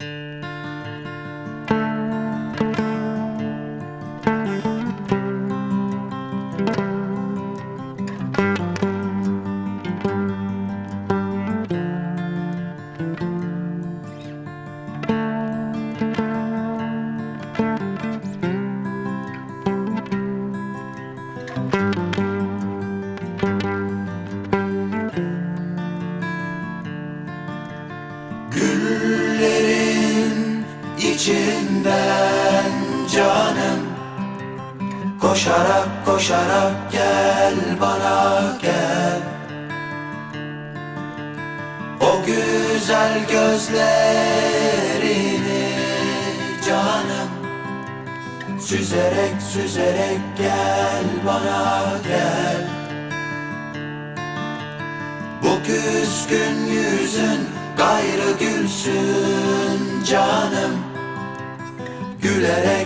Good. İçinden canım. Koşarak koşarak gel bana gel. O güzel gözlerini canım. Süzerek süzerek gel bana gel. Bu küskün yüzün gayrı gülsün canım Gülerek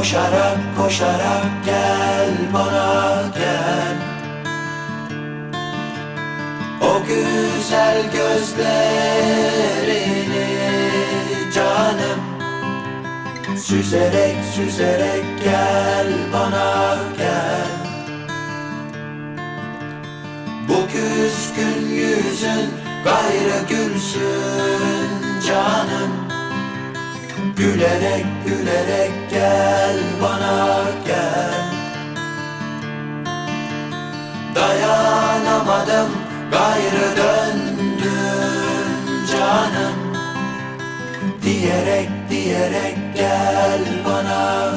Koşarak koşarak gel bana gel. O güzel gözlerini canım. Süzerek süzerek gel bana gel. Bu küskün yüzün gayrı gülsün Gülerek gülerek gel bana gel. Dayanamadım gayrı döndüm canım. Diyerek diyerek gel bana